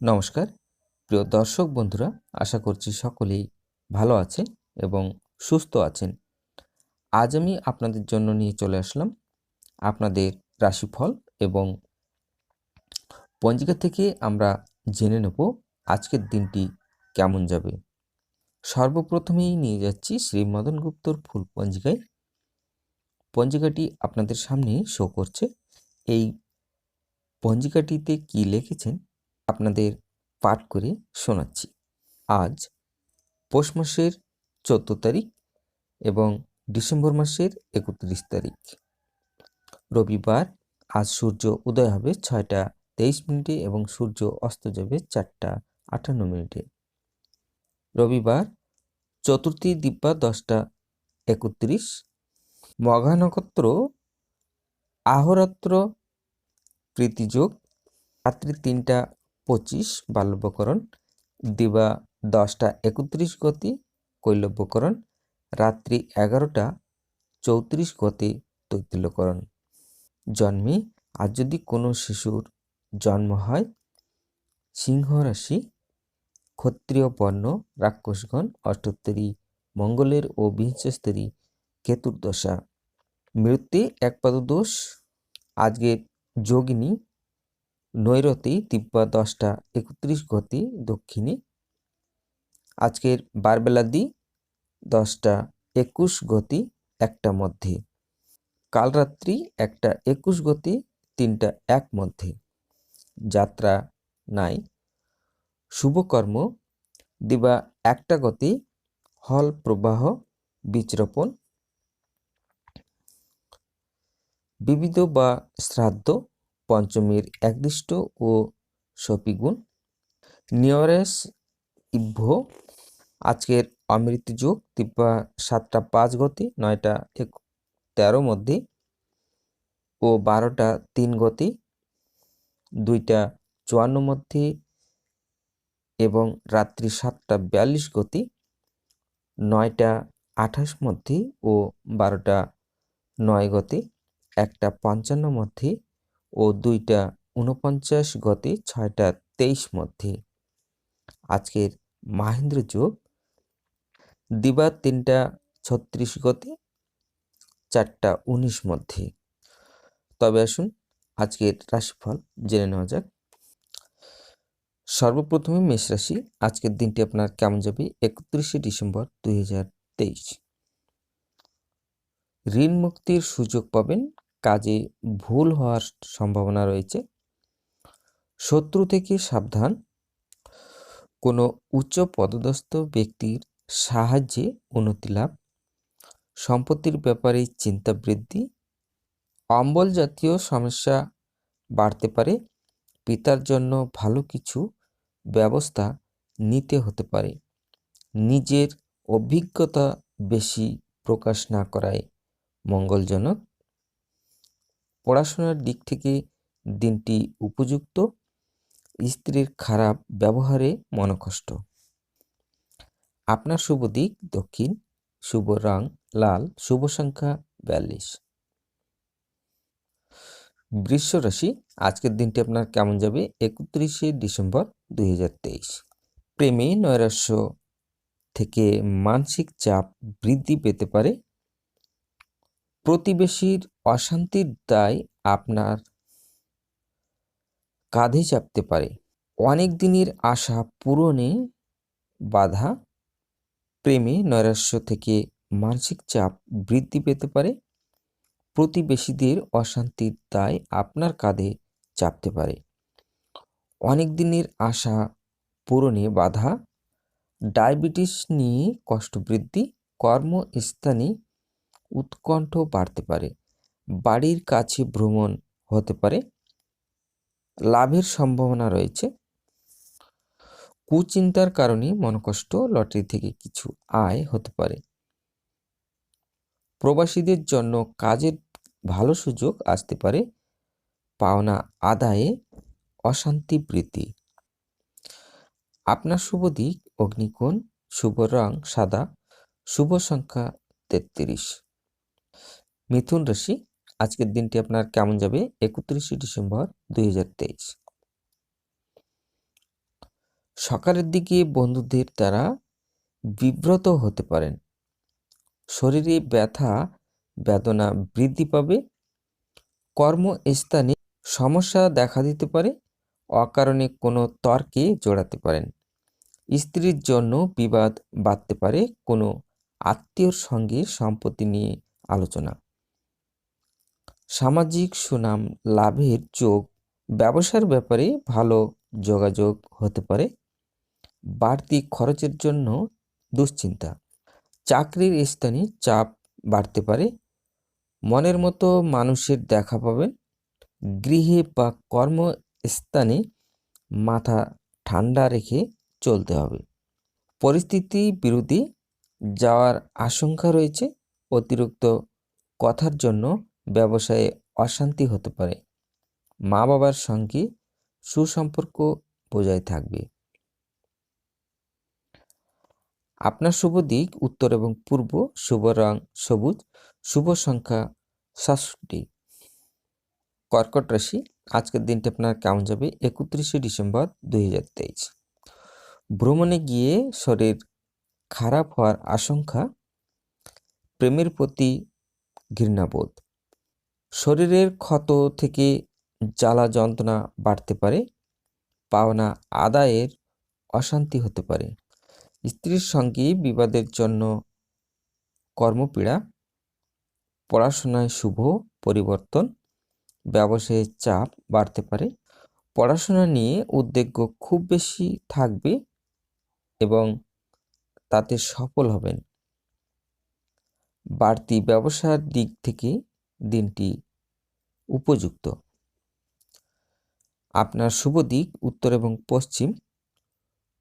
নমস্কার। প্রিয় দর্শক বন্ধুরা, আশা করছি সকলেই ভালো আছেন এবং সুস্থ আছেন। আজ আমি আপনাদের জন্য নিয়ে চলে আসলাম আপনাদের রাশিফল এবং পঞ্জিকা থেকে আমরা জেনে নেব আজকের দিনটি কেমন যাবে। সর্বপ্রথমেই নিয়ে যাচ্ছি শ্রী মদন গুপ্তর ফুল পঞ্জিকায়। পঞ্জিকাটি আপনাদের সামনে শো করছে। এই পঞ্জিকাটিতে কি লিখেছেন আপনাদের পাঠ করে শোনাচ্ছি। আজ পৌষ মাসের চোদ্দ তারিখ এবং ডিসেম্বর মাসের একত্রিশ তারিখ। রবিবার আজ সূর্য উদয় হবে ছয়টা তেইশ মিনিটে এবং সূর্য অস্ত যাবে চারটা আটান্ন মিনিটে। রবিবার চতুর্থী দিব্যা দশটা একত্রিশ। মঘা নক্ষত্র আহরাত্র প্রীতিযোগ, রাত্রি তিনটা পঁচিশ বাল্যবকরণ, দিবা দশটা একত্রিশ গতি, কৈলব্যকরণ, রাত্রি এগারোটা চৌত্রিশ গতি তৈতিল্যকরণ। জন্মে আর যদি কোনো শিশুর জন্ম হয়, সিংহ রাশি, ক্ষত্রিয় বর্ণ, রাক্ষসগণ অষ্টোত্তরী মঙ্গলের ও বিংশস্তরী কেতুর দশা। মৃত্যু একপাদ দোষ আজকের যোগিনী নৈরতি তিব্বা দশটা, একত্রিশ গতি, দক্ষিণে। আজকের বারবেলাদি, দশটা, একুশ গতি, একটা মধ্যে। কাল রাত্রি একটা একুশ গতি, তিনটা এক মধ্যে। যাত্রা নাই। শুভকর্ম, দিবা একটা গতি, হল, প্রবাহ, বীজরোপণ। বিবিধ বা শ্রাদ্ধ পঞ্চমীর একদৃষ্ট ও সপিগুণ। নিয়রেস ইভ্য, আজকের অমৃত যুগ তিপ্পা সাতটা পাঁচ গতি, নয়টা এক তেরো মধ্যে ও বারোটা তিন গতি, দুইটা চুয়ান্ন মধ্যে এবং রাত্রি সাতটা বিয়াল্লিশ গতি, নয়টা আঠাশ মধ্যে ও বারোটা নয় গতি, একটা পঞ্চান্ন মধ্যে ও দুইটা উনপঞ্চাশ গতি ছয়টা তেইশ মধ্যে। আজকের মাহেন্দ্র যোগ, দিবা তিনটা ছত্রিশ গতি, চারটা উনিশ মধ্যে। তবে আসুন আজকের রাশিফল জেনে নেওয়া যাক। সর্বপ্রথমে মেষ রাশি, আজকের দিনটি আপনার কেমন যাবে? একত্রিশে ডিসেম্বর দুই হাজার তেইশ। ঋণ মুক্তির সুযোগ পাবেন কাজে ভুল হওয়ার সম্ভাবনা রয়েছে। শত্রু থেকে সাবধান। কোনো উচ্চ পদস্থ ব্যক্তির সাহায্যে উন্নতি লাভ। সম্পত্তির ব্যাপারে চিন্তা বৃদ্ধি। অম্বল জাতীয় সমস্যা বাড়তে পারে। পিতার জন্য ভালো কিছু ব্যবস্থা নিতে হতে পারে। নিজের অভিজ্ঞতা বেশি প্রকাশ না করায় মঙ্গলজনক। পড়াশোনার দিক থেকে দিনটি উপযুক্ত। স্ত্রীর খারাপ ব্যবহারে মনকষ্ট। আপনার শুভ দিক দক্ষিণ, শুভ রং লাল, শুভ সংখ্যা বিয়াল্লিশ। বৃষ রাশি, আজকের দিনটি আপনার কেমন যাবে? একত্রিশে ডিসেম্বর দুই হাজার তেইশ। প্রেমে নৈরাশ্য থেকে মানসিক চাপ বৃদ্ধি পেতে পারে। প্রতিবেশীর অশান্তির দায় আপনার কাঁধে চাপতে পারে। অনেক দিনের আশা পূরণে বাধা, প্রেমে নৈরাশ্য থেকে মানসিক চাপ বৃদ্ধি পেতে পারে। প্রতিবেশীদের অশান্তির দায় আপনার কাঁধে চাপতে পারে। অনেক দিনের আশা পূরণে বাধা, ডায়াবেটিস নিয়ে কষ্ট বৃদ্ধি, কর্মস্থানে উৎকণ্ঠ বাড়তে পারে। বাড়ির কাছে ভ্রমণ হতে পারে। লাভের সম্ভাবনা রয়েছে। কুচিন্তার কারণে মনকষ্ট, লটারি থেকে কিছু আয় হতে পারে। প্রবাসীদের জন্য কাজের ভালো সুযোগ আসতে পারে। পাওনা আদায়ে অশান্তি বৃদ্ধি। আপনার শুভ দিক, অগ্নিকোণ, শুভ রং, সাদা, শুভ সংখ্যা তেত্রিশ। মিথুন রাশি, আজকের দিনটি আপনার কেমন যাবে? একত্রিশে ডিসেম্বর দুই হাজার তেইশ। সকালের দিকে বন্ধুদের দ্বারা বিব্রত হতে পারেন। শরীরে ব্যথা, বেদনা বৃদ্ধি পাবে। কর্মস্থানে সমস্যা দেখা দিতে পারে। অকারণে কোনো তর্কে জড়াতে পারেন। স্ত্রীর জন্য বিবাদ বাড়তে পারে। কোনো আত্মীয়র সঙ্গে সম্পত্তি নিয়ে আলোচনা। সামাজিক সুনাম লাভের যোগ ব্যবসার ব্যাপারে ভালো যোগাযোগ হতে পারে। বাড়তি খরচের জন্য দুশ্চিন্তা। চাকরির স্থানে চাপ বাড়তে পারে। মনের মতো মানুষের দেখা পাবেন। গৃহে বা কর্মস্থানে মাথা ঠান্ডা রেখে চলতে হবে। পরিস্থিতি বিরোধী যাওয়ার আশঙ্কা রয়েছে। অতিরিক্ত কথার জন্য ব্যবসায়ে অশান্তি হতে পারে। মা বাবার সঙ্গে সুসম্পর্ক বজায় থাকবে। আপনার শুভ দিক, উত্তর এবং পূর্ব, শুভ রং সবুজ, শুভ সংখ্যা সাতষট্টি। কর্কট রাশি, আজকের দিনটি আপনার কেমন যাবে? একত্রিশে ডিসেম্বর দুই হাজার তেইশ। ভ্রমণে গিয়ে শরীর খারাপ হওয়ার আশঙ্কা, প্রেমের প্রতি ঘৃণাবোধ। শরীরের ক্ষত থেকে জ্বালা যন্ত্রণা বাড়তে পারে, পাওনা আদায়ের অশান্তি হতে পারে। স্ত্রীর সঙ্গে বিবাদের জন্য কর্মপীড়া, পড়াশোনায় শুভ পরিবর্তন ব্যবসায়ের চাপ বাড়তে পারে। পড়াশোনা নিয়ে উদ্বেগ খুব বেশি থাকবে এবং তাতে সফল হবেন। বাড়তি ব্যবসার দিক থেকে দিনটি উপযুক্ত। আপনার শুভ দিক উত্তর এবং পশ্চিম,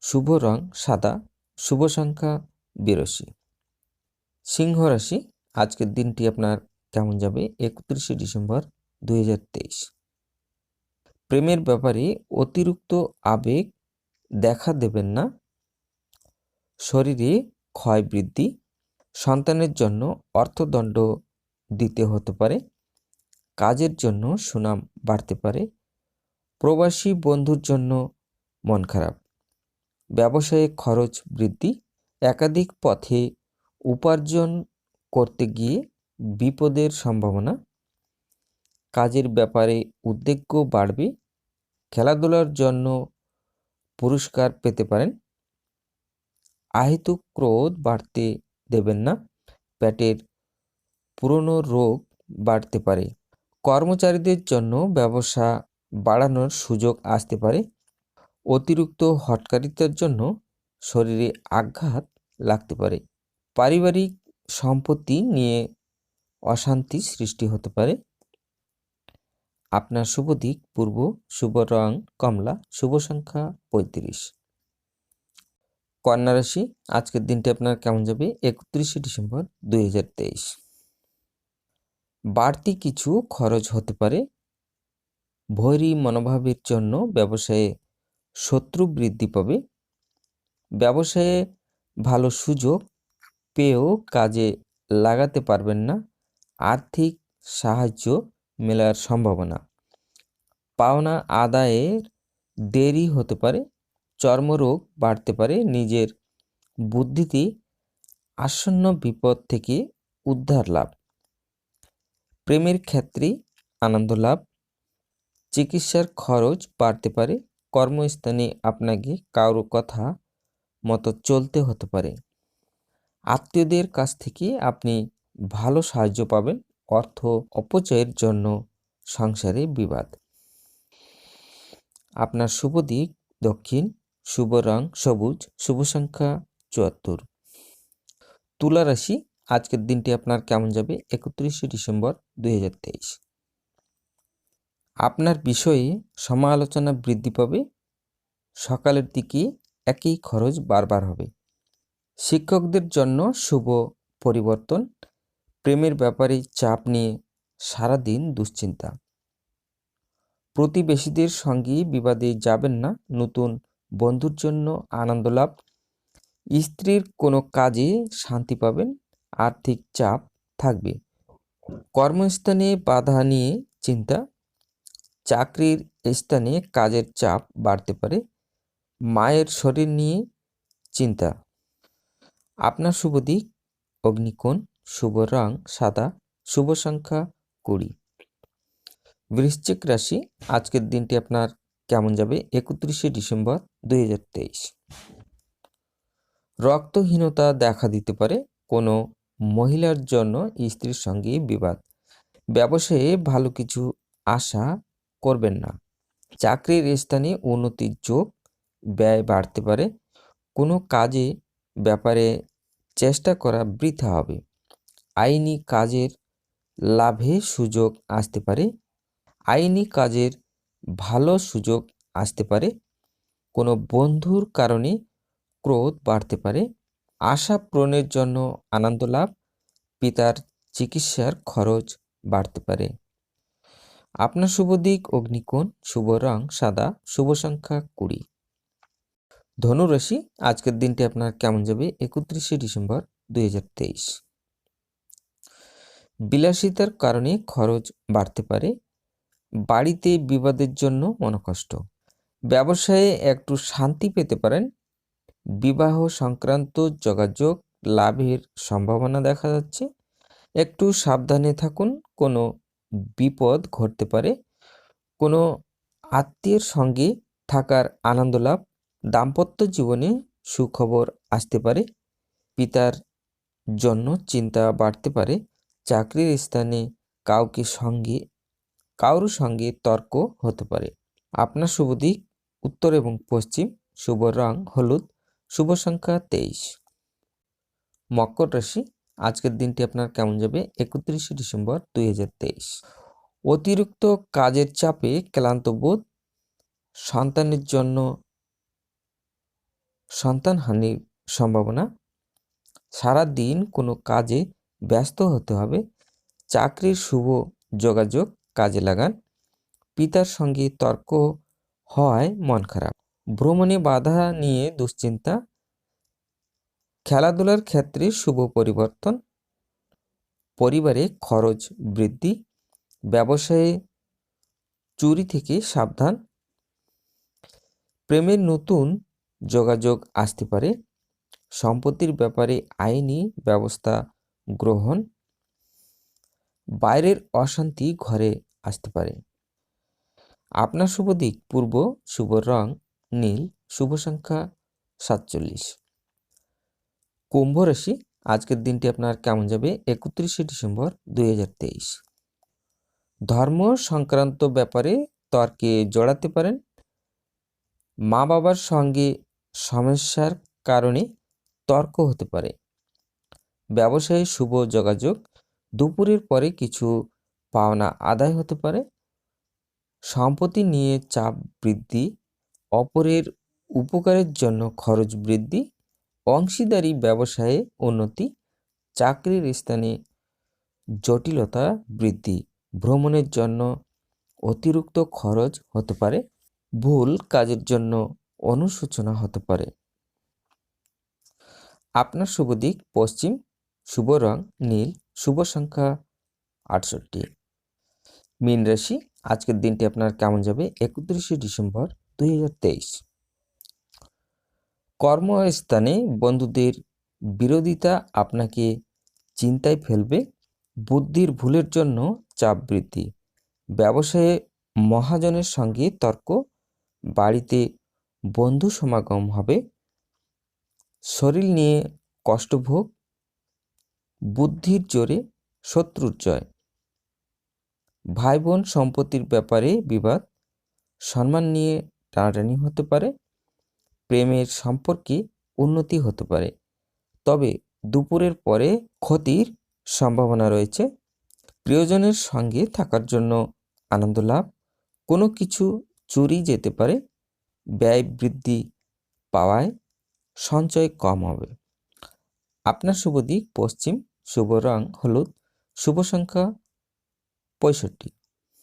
শুভ রং সাদা, শুভ সংখ্যা বিরাশি। সিংহ রাশি, আজকের দিনটি আপনার কেমন যাবে? একত্রিশে ডিসেম্বর দুই হাজার তেইশ। প্রেমের ব্যাপারে অতিরিক্ত আবেগ দেখা দেবেন না। শরীরে ক্ষয় বৃদ্ধি, সন্তানের জন্য অর্থদণ্ড দিতে হতে পারে। কাজের জন্য সুনাম বাড়তে পারে। প্রবাসী বন্ধুর জন্য মন খারাপ। ব্যবসায়ে খরচ বৃদ্ধি। একাধিক পথে উপার্জন করতে গিয়ে বিপদের সম্ভাবনা। কাজের ব্যাপারে উদ্বেগ বাড়বে। খেলাধুলার জন্য পুরস্কার পেতে পারেন। আহিত ক্রোধ বাড়তে দেবেন না। পেটের পুরনো রোগ বাড়তে পারে। কর্মচারীদের জন্য ব্যবসা বাড়ানোর সুযোগ আসতে পারে। অতিরিক্ত হটকারিতার জন্য শরীরে আঘাত লাগতে পারে। পারিবারিক সম্পত্তি নিয়ে অশান্তি সৃষ্টি হতে পারে। আপনার শুভ দিক, পূর্ব শুভ রং, কমলা, শুভ সংখ্যা পঁয়ত্রিশ। কন্যা রাশি, আজকের দিনটি আপনার কেমন যাবে? একত্রিশে ডিসেম্বর দুই হাজার তেইশ। বাড়তি কিছু খরচ হতে পারে। ভৈরী মনোভাবের জন্য ব্যবসায়ে শত্রু বৃদ্ধি পাবে। ব্যবসায়ে ভালো সুযোগ পেয়েও কাজে লাগাতে পারবেন না। আর্থিক সাহায্য মেলার সম্ভাবনা। পাওনা আদায়ের দেরি হতে পারে, চর্মরোগ বাড়তে পারে, নিজের বুদ্ধিতে আসন্ন বিপদ থেকে উদ্ধার লাভ। প্রেমের ক্ষেত্রে আনন্দ লাভ, চিকিৎসার খরচ বাড়তে পারে, কর্মস্থানে আপনাকে কারও কথা মতো চলতে হতে পারে। আত্মীয়দের কাছ থেকে আপনি ভালো সাহায্য পাবেন, অর্থ অপচয়ের জন্য সংসারে বিবাদ। আপনার শুভ দিক, দক্ষিণ, শুভ রং, সবুজ, শুভ সংখ্যা চুয়াত্তর। তুলা রাশি আজকের দিনটি আপনার কেমন যাবে? একত্রিশে ডিসেম্বর দুই হাজার তেইশ। আপনার বিষয়ে সমালোচনা বৃদ্ধি পাবে। সকালের দিকে একই খরচ বারবার হবে। শিক্ষকদের জন্য শুভ পরিবর্তন। প্রেমের ব্যাপারে চাপ নিয়ে সারাদিন দুশ্চিন্তা। প্রতিবেশীদের সঙ্গে বিবাদে যাবেন না। নতুন বন্ধুর জন্য আনন্দ লাভ। স্ত্রীর কোনো কাজে শান্তি পাবেন। আর্থিক চাপ থাকবে। কর্মস্থানে বাধা নিয়ে চিন্তা, চাকরির স্থানে কাজের চাপ বাড়তে পারে, মায়ের শরীর নিয়ে চিন্তা। আপনার শুভ দিক, অগ্নিকোণ, শুভ রং সাদা, শুভ সংখ্যা কুড়ি। বৃশ্চিক রাশি, আজকের দিনটি আপনার কেমন যাবে? একত্রিশে ডিসেম্বর দুই হাজার তেইশ। রক্তহীনতা দেখা দিতে পারে, কোনো মহিলার জন্য স্ত্রীর সঙ্গে বিবাদ। ব্যবসায়ে ভালো কিছু আশা করবেন না। চাকরির স্থানে উন্নতির যোগ ব্যয় বাড়তে পারে। কোনো কাজে, ব্যাপারে চেষ্টা করা বৃথা হবে। আইনি কাজের লাভে সুযোগ আসতে পারে। আইনি কাজের ভালো সুযোগ আসতে পারে। কোনো বন্ধুর কারণে ক্রোধ বাড়তে পারে। আশা পূরণের জন্য আনন্দ লাভ, পিতার চিকিৎসার খরচ বাড়তে পারে। আপনার শুভ দিক, অগ্নিকোণ, শুভ রং, সাদা, শুভ সংখ্যা কুড়ি। ধনুরাশি আজকের দিনটি আপনার কেমন যাবে? একত্রিশে ডিসেম্বর দুই হাজার তেইশ। বিলাসিতার কারণে খরচ বাড়তে পারে। বাড়িতে বিবাদের জন্য মনকষ্ট। ব্যবসায়ে একটু শান্তি পেতে পারেন। বিবাহ সংক্রান্ত যোগাযোগ লাভের সম্ভাবনা দেখা যাচ্ছে। একটু সাবধানে থাকুন, কোনো বিপদ ঘটতে পারে। কোনো আত্মীয়ের সঙ্গে থাকার আনন্দ লাভ দাম্পত্য জীবনে সুখবর আসতে পারে। পিতার জন্য চিন্তা বাড়তে পারে। চাকরির স্থানে কাউকে সঙ্গে কারোর সঙ্গে তর্ক হতে পারে। আপনার শুভ দিক, উত্তর এবং পশ্চিম, শুভ রং, হলুদ। শুভ সংখ্যা তেইশ। মকর রাশি, আজকের দিনটি আপনার কেমন যাবে? একত্রিশে ডিসেম্বর দুই হাজার তেইশ। অতিরিক্ত কাজের চাপে ক্লান্ত বোধ, সন্তানের জন্য সন্তানহানির সম্ভাবনা। সারা দিন কোনো কাজে ব্যস্ত হতে হবে। চাকরির শুভ যোগাযোগ কাজে লাগান। পিতার সঙ্গে তর্ক হয়, মন খারাপ। ভ্রমণে বাধা নিয়ে দুশ্চিন্তা। খেলাধুলার ক্ষেত্রে শুভ পরিবর্তন। পরিবারে খরচ বৃদ্ধি। ব্যবসায়ে চুরি থেকে সাবধান। প্রেমের নতুন যোগাযোগ আসতে পারে। সম্পত্তির ব্যাপারে আইনি ব্যবস্থা গ্রহণ। বাইরের অশান্তি ঘরে আসতে পারে। আপনার শুভ দিক, পূর্ব শুভ রং নীল, শুভ সংখ্যা সাতচল্লিশ। কুম্ভ রাশি, আজকের দিনটি আপনার কেমন যাবে? একত্রিশে ডিসেম্বর দুই হাজার তেইশ। ধর্ম সংক্রান্ত ব্যাপারে তর্কে জড়াতে পারেন। মা বাবার সঙ্গে সমস্যার কারণে তর্ক হতে পারে। ব্যবসায়ী শুভ যোগাযোগ, দুপুরের পরে কিছু পাওনা আদায় হতে পারে। সম্পত্তি নিয়ে চাপ বৃদ্ধি অপরের উপকারের জন্য খরচ বৃদ্ধি, অংশীদারি ব্যবসায়ে উন্নতি, চাকরির স্থানে জটিলতা বৃদ্ধি, ভ্রমণের জন্য অতিরিক্ত খরচ হতে পারে, ভুল কাজের জন্য অনুসূচনা হতে পারে। আপনার শুভ দিক, পশ্চিম, শুভ রং, নীল, শুভ সংখ্যা আটষট্টি। মীন রাশি, আজকের দিনটি আপনার কেমন যাবে? একত্রিশে ডিসেম্বর। দুই হাজার তেইশ। কর্মস্থানে বন্ধুদের বিরোধিতা আপনাকে চিন্তায় ফেলবে, বুদ্ধির ভুলের জন্য চাপ বৃদ্ধি। ব্যবসায়ে মহাজনের সঙ্গে তর্ক, বাড়িতে বন্ধু সমাগম হবে, শরীর নিয়ে কষ্টভোগ, বুদ্ধির জোরে শত্রুর জয়। ভাই বোন সম্পত্তির ব্যাপারে বিবাদ, সম্মান নিয়ে টানাটানি হতে পারে, প্রেমের সম্পর্কে উন্নতি হতে পারে। তবে দুপুরের পরে ক্ষতির সম্ভাবনা রয়েছে। প্রিয়জনের সঙ্গে থাকার জন্য আনন্দ লাভ, কোনো কিছু চুরি যেতে পারে, ব্যয় বৃদ্ধি পাওয়ায় সঞ্চয় কম হবে। আপনার শুভ দিক, পশ্চিম, শুভ রং, হলুদ, শুভ সংখ্যা পঁয়ষট্টি।